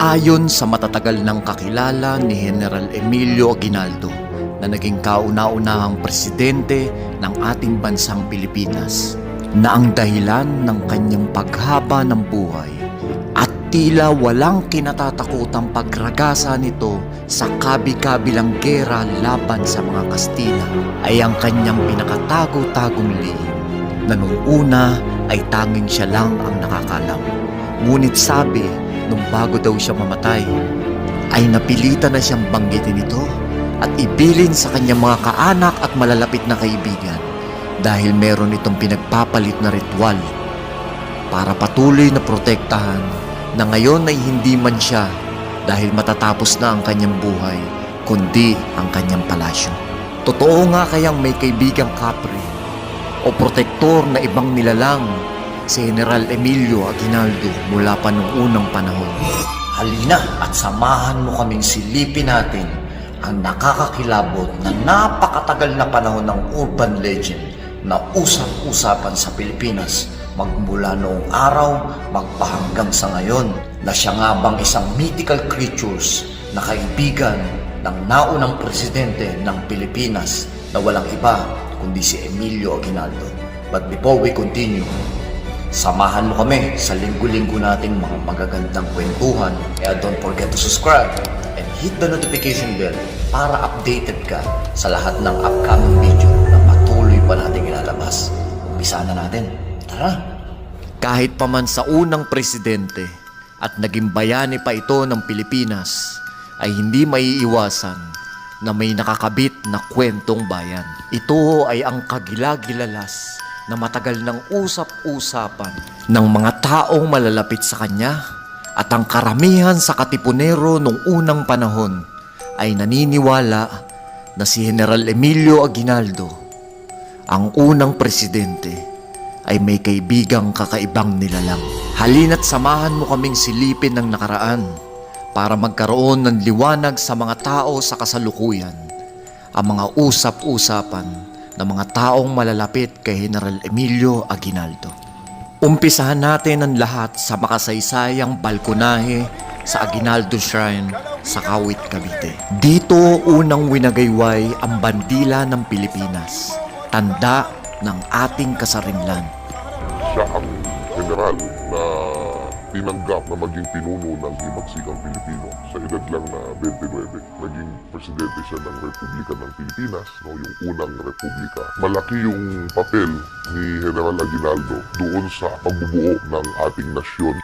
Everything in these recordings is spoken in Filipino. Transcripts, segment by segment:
Ayon sa matatagal ng kakilala ni General Emilio Aguinaldo na naging kauna-unahang presidente ng ating bansang Pilipinas na ang dahilan ng kanyang paghaba ng buhay at tila walang kinatatakutang pagragasa nito sa kabi-kabilang gera laban sa mga Kastila ay ang kanyang pinakatago-tagong lihim na nung una ay tanging siya lang ang nakakalam. Ngunit sabi, nung bago daw siya mamatay, ay napilitan na siyang banggitin ito at ibilin sa kanyang mga kaanak at malalapit na kaibigan dahil meron itong pinagpapalit na ritual para patuloy na protektahan na ngayon ay hindi man siya dahil matatapos na ang kanyang buhay kundi ang kanyang palasyo. Totoo nga kayang may kaibigang kapre o protektor na ibang nilalang si General Emilio Aguinaldo mula pa noong unang panahon. Halina at samahan mo kaming silipin natin ang nakakakilabot na napakatagal na panahon ng urban legend na usap-usapan sa Pilipinas magmula noong araw magpahanggang sa ngayon na siya nga bang isang mythical creatures na kaibigan ng naunang presidente ng Pilipinas na walang iba kundi si Emilio Aguinaldo. But before we continue, samahan mo kami sa linggo-linggo nating mga magagandang kwentuhan. Kaya don't forget to subscribe and hit the notification bell para updated ka sa lahat ng upcoming video na patuloy pa nating ilalabas. Umpisa na natin. Tara! Kahit pa man sa unang presidente at naging bayani pa ito ng Pilipinas, ay hindi maiiwasan na may nakakabit na kwentong bayan. Ito ay ang kagilagilalas na matagal ng usap-usapan ng mga taong malalapit sa kanya at ang karamihan sa katipunero nung unang panahon ay naniniwala na si General Emilio Aguinaldo, ang unang presidente, ay may kaibigang kakaibang nilalang. Halina't samahan mo kaming silipin ng nakaraan para magkaroon ng liwanag sa mga tao sa kasalukuyan, ang mga usap-usapan ng mga taong malalapit kay General Emilio Aguinaldo. Umpisahan natin ang lahat sa makasaysayang balkonahe sa Aguinaldo Shrine sa Kawit, Cavite. Dito unang winagayway ang bandila ng Pilipinas, tanda ng ating kasarinlan. siya ang general tinanggap na maging pinuno ng himagsikang Pilipino sa edad lang na 29. Naging presidente siya ng Republika ng Pilipinas, no, yung unang republika. Malaki yung papel ni General Aguinaldo doon sa pagbubuo ng ating nasyon.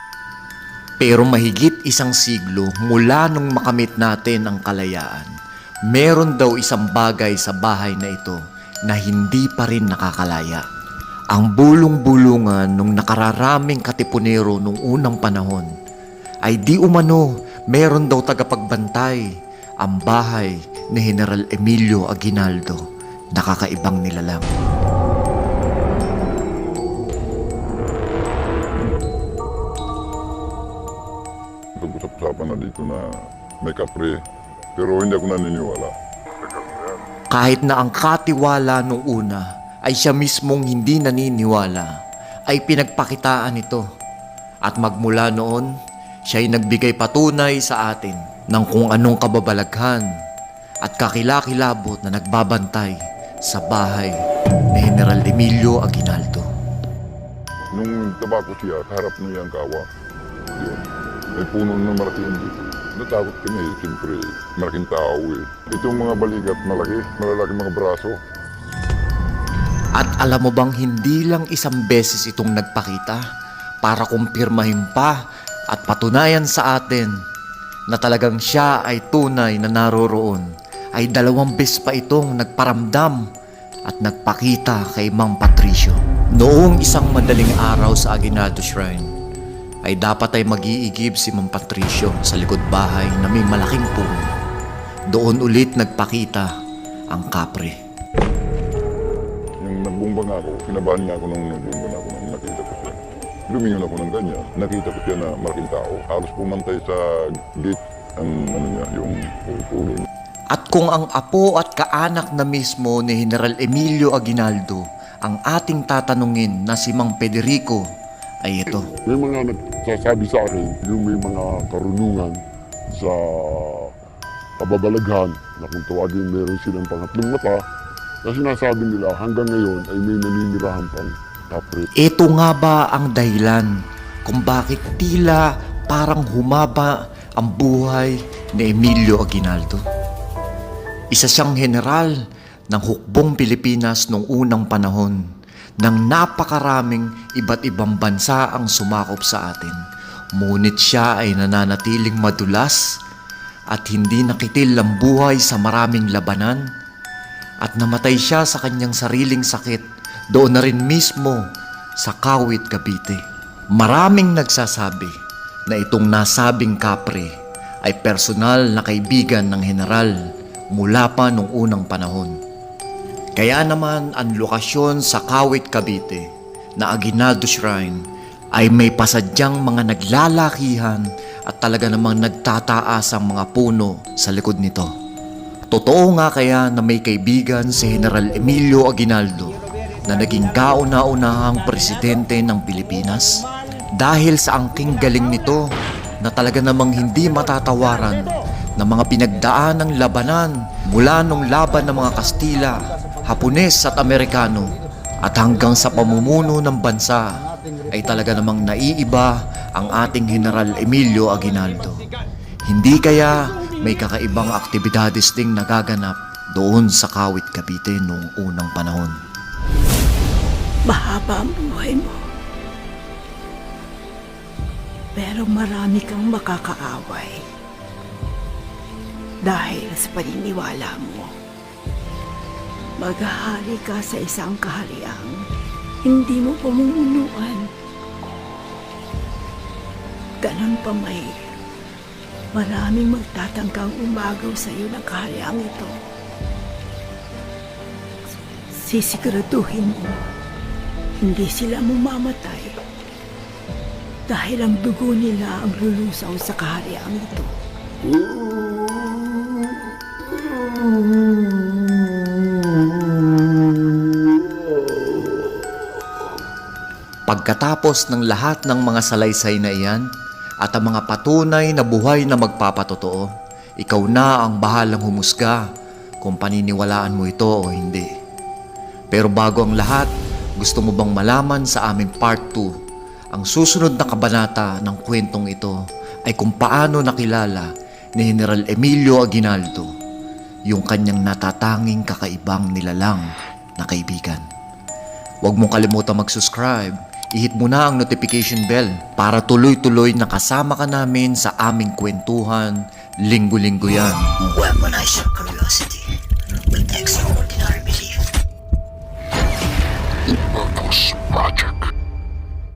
Pero mahigit isang siglo mula nung makamit natin ang kalayaan, meron daw isang bagay sa bahay na ito na hindi pa rin nakakalaya. Ang bulong-bulungan nung nakararaming katipunero nung unang panahon ay di umano meron daw tagapagbantay ang bahay ni General Emilio Aguinaldo nakakaibang nilalang. Pag-usap-usapan na dito na may kapre, pero hindi ako naniniwala. Kahit na ang katiwala nung una ay siya mismong hindi naniniwala, ay pinagpakitaan ito. At magmula noon, siya ay nagbigay patunay sa atin ng kung anong kababalaghan at kakilakilabot na nagbabantay sa bahay ni General Emilio Aguinaldo. Nung tabako siya, harap niya ang kawa. Yun. May puno na yun dito. Natakot kami, siyempre, malaking tao eh. Itong mga balikat malaki, malalaki mga braso. At alam mo bang hindi lang isang beses itong nagpakita para kumpirmahin pa at patunayan sa atin na talagang siya ay tunay na naroroon ay dalawang beses pa itong nagparamdam at nagpakita kay Mang Patricio. Noong isang madaling araw sa Aguinaldo Shrine ay dapat ay mag-iigib si Mang Patricio sa likod bahay na may malaking puno. Doon ulit nagpakita ang kapre. Nga ako, kinabahan niya ako nung nagbumba na ako nung nakita ko siya. Lumingon ako ng ganyan. Nakita ko siya na malaking tao. Halos pumantay sa gate ang ano niya, yung pulo niya. At kung ang apo at kaanak na mismo ni General Emilio Aguinaldo ang ating tatanungin na si Mang Federico ay ito. May mga nagsasabi sa akin, yung may mga karunungan sa kababalaghan na kung tawagin meron silang pangatlong mata na sinasabi nila hanggang ngayon ay may naninirahan pang kapre. Ito nga ba ang dahilan kung bakit tila parang humaba ang buhay ni Emilio Aguinaldo? Isa siyang general ng hukbong Pilipinas noong unang panahon nang napakaraming iba't ibang bansa ang sumakop sa atin. Ngunit siya ay nananatiling madulas at hindi nakitil ang buhay sa maraming labanan at namatay siya sa kanyang sariling sakit doon na rin mismo sa Kawit, Cavite. Maraming nagsasabi na itong nasabing kapre ay personal na kaibigan ng general mula pa nung unang panahon. Kaya naman ang lokasyon sa Kawit, Cavite na Aguinaldo Shrine ay may pasadyang mga naglalakihan at talaga namang nagtataas ang mga puno sa likod nito. Totoo nga kaya na may kaibigan si General Emilio Aguinaldo na naging kauna-unahang presidente ng Pilipinas? Dahil sa angking galing nito na talaga namang hindi matatawaran na mga pinagdaan ng labanan mula nung laban ng mga Kastila, Hapones at Amerikano at hanggang sa pamumuno ng bansa ay talaga namang naiiba ang ating General Emilio Aguinaldo. Hindi kaya may kakaibang aktibidades ding nagaganap doon sa Kawit, Cavite noong unang panahon. Mahaba ang buhay mo. Pero marami kang makakaaway. Dahil sa paniniwala mo. Maghahari ka sa isang kahariang hindi mo pamumunuan. Ganon pa may maraming magtatangkang umagaw sa iyo ng kahariang ito. Sisiguraduhin mo hindi sila mamamatay dahil ang dugo nila ang lulusaw sa kahariang ito. Pagkatapos ng lahat ng mga salaysay na iyan at ang mga patunay na buhay na magpapatotoo, ikaw na ang bahalang humusga kung paniniwalaan mo ito o hindi. Pero bago ang lahat, gusto mo bang malaman sa aming part 2 ang susunod na kabanata ng kwentong ito ay kung paano nakilala ni General Emilio Aguinaldo yung kanyang natatanging kakaibang nilalang na kaibigan. Huwag mong kalimutan mag-subscribe. I-hit mo na ang notification bell para tuloy-tuloy nakasama ka namin sa aming kwentuhan. Linggo-linggo yan. Weaponize your curiosity with extra